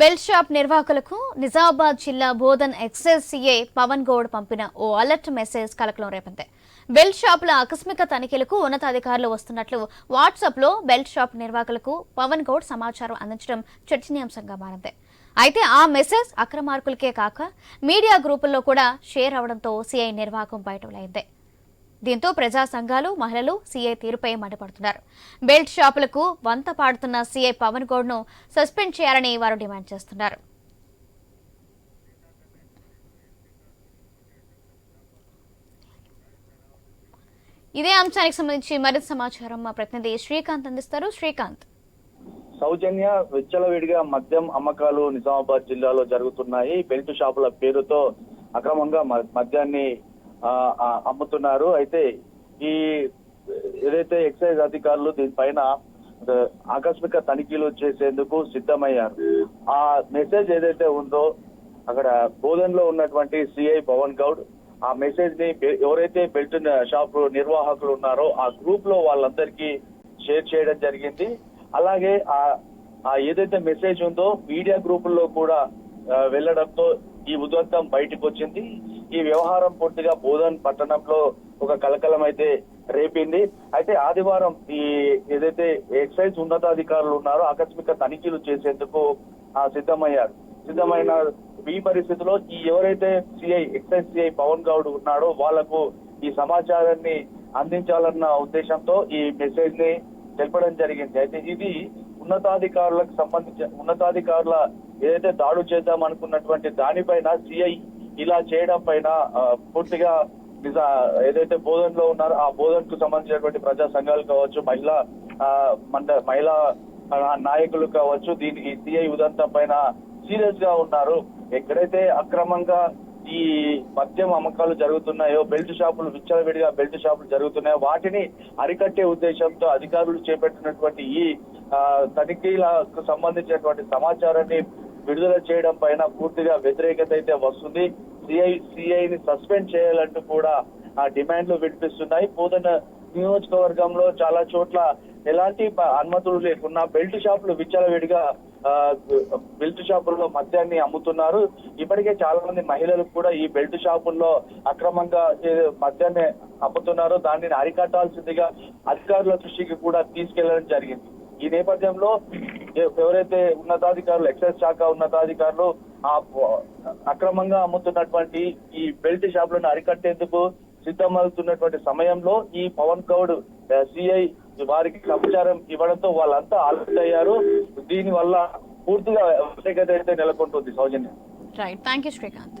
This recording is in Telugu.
వెల్ షాప్ నిర్వాహకులకు నిజామాబాద్ జిల్లా బోధన్ ఎక్సైజ్ సీఏ పవన్ గౌడ్ పంపిన ఓ అలర్ట్ మెసేజ్ కలకలం రేపింది బెల్ షాపుల ఆకస్మిక తనిఖీలకు ఉన్నతాధికారులు వస్తున్నట్లు వాట్సాప్లో బెల్ట్ షాప్ నిర్వాహకులకు పవన్ గౌడ్ సమాచారం అందించడం చర్చనీయాంశంగా మారింది. అయితే ఆ మెసేజ్ అక్రమార్కులకే కాక మీడియా గ్రూపుల్లో కూడా షేర్ అవడంతో సీఐ నిర్వాహకం బయటలైంది దీంతో ప్రజా సంఘాలు మహిళలు సీఐ తీరుపై మండిపడుతున్నారు. బెల్ట్ షాపులకు వంత పాడుతున్న సీఐ పవన్ గౌడ్ను సస్పెండ్ చేయాలని వారు డిమాండ్ చేస్తున్నారు. ఇదే అంశానికి సంబంధించి మరింత సమాచారం మా ప్రతినిధి శ్రీకాంత్ అందిస్తారు. శ్రీకాంత్. సౌజన్య విచ్చలవిడిగా మద్యం అమ్మకాలు నిజామాబాద్ జిల్లాలో జరుగుతున్నాయి. బెల్ట్ షాపుల పేరుతో అక్రమంగా మద్యాన్ని అమ్ముతున్నారు. అయితే ఈ ఏదైతే ఎక్సైజ్ అధికారులు దీనిపైన ఆకస్మిక తనిఖీలు చేసేందుకు సిద్ధమయ్యారు. ఆ మెసేజ్ ఏదైతే ఉందో అక్కడ బోధనలో ఉన్నటువంటి సిఐ పవన్ గౌడ్ ఆ మెసేజ్ని ఎవరైతే బెల్ట్ షాప్ నిర్వాహకులు ఉన్నారో ఆ గ్రూప్లో వాళ్ళందరికీ షేర్ చేయడం జరిగింది. అలాగే ఆ ఆ ఏదైతే మెసేజ్ ఉందో మీడియా గ్రూపుల్లో కూడా వెళ్ళడంతో ఈ ఉదంతం బయటకు వచ్చింది. ఈ వ్యవహారం పూర్తిగా బోధన్ పట్టణంలో ఒక కలకలం అయితే రేపింది. అయితే ఆదివారం ఈ ఏదైతే ఎక్సైజ్ ఉన్నతాధికారులు ఉన్నారో ఆకస్మిక తనిఖీలు చేసేందుకు ఆ, సిద్ధమయ్యారు. సిద్ధమైన ఈ పరిస్థితిలో ఈ ఎవరైతే CI excise CI Pavan Goud ఉన్నాడో వాళ్ళకు ఈ సమాచారాన్ని అందించాలన్న ఉద్దేశంతో ఈ మెసేజ్ని తెలపడం జరిగింది. అయితే ఇది ఉన్నతాధికారులకు సంబంధించిన ఉన్నతాధికారుల ఏదైతే దాడు చేద్దాం అనుకున్నటువంటి దానిపైన సిఐ ఇలా చేయడం పైన పూర్తిగా నిజ ఏదైతే బోధనలో ఉన్నారో ఆ బోధనకు సంబంధించినటువంటి ప్రజా సంఘాలు కావచ్చు మహిళా ఆ, మండ మహిళా నాయకులు కావచ్చు దీని సిఐ ఉదంతం పైన సీరియస్గా ఉన్నారు. ఎక్కడైతే అక్రమంగా ఈ మద్యం అమ్మకాలు జరుగుతున్నాయో బెల్ట్ షాపులు విచ్చలవిడిగా బెల్ట్ షాపులు జరుగుతున్నాయో వాటిని అరికట్టే ఉద్దేశంతో అధికారులు చేపట్టినటువంటి ఈ ఆ, తనిఖీలకు సంబంధించినటువంటి సమాచారాన్ని విడుదల చేయడం పైన పూర్తిగా వ్యతిరేకత అయితే వస్తుంది. సిఐ సిఐని సస్పెండ్ చేయాలంటూ కూడా ఆ డిమాండ్లు వినిపిస్తున్నాయి. పోతన నియోజకవర్గంలో చాలా చోట్ల ఎలాంటి అనుమతులు లేకున్నా బెల్ట్ షాపులు విచ్చలవిడిగా బెల్ట్ షాపుల్లో మద్యాన్ని అమ్ముతున్నారు. ఇప్పటికే చాలా మంది మహిళలు కూడా ఈ బెల్ట్ షాపుల్లో అక్రమంగా మద్యాన్ని అమ్ముతున్నారు. దానిని అరికట్టాల్సిందిగా అధికారుల దృష్టికి కూడా తీసుకెళ్ళడం జరిగింది. ఈ నేపథ్యంలో ఎవరైతే ఉన్నతాధికారులు ఎక్సైజ్ శాఖ ఉన్నతాధికారులు అక్రమంగా అమ్ముతున్నటువంటి ఈ బెల్ట్ షాపులను అరికట్టేందుకు సిద్ధమవుతున్నటువంటి సమయంలో ఈ పవన్ గౌడ్ సిఐ వారికి సమాచారం ఇవ్వడంతో వాళ్ళంతా అలర్ట్ అయ్యారు దీని వల్ల పూర్తిగా వ్యతిరేకత అయితే నెలకొంటుంది Soujanya. Right thank you Srikanth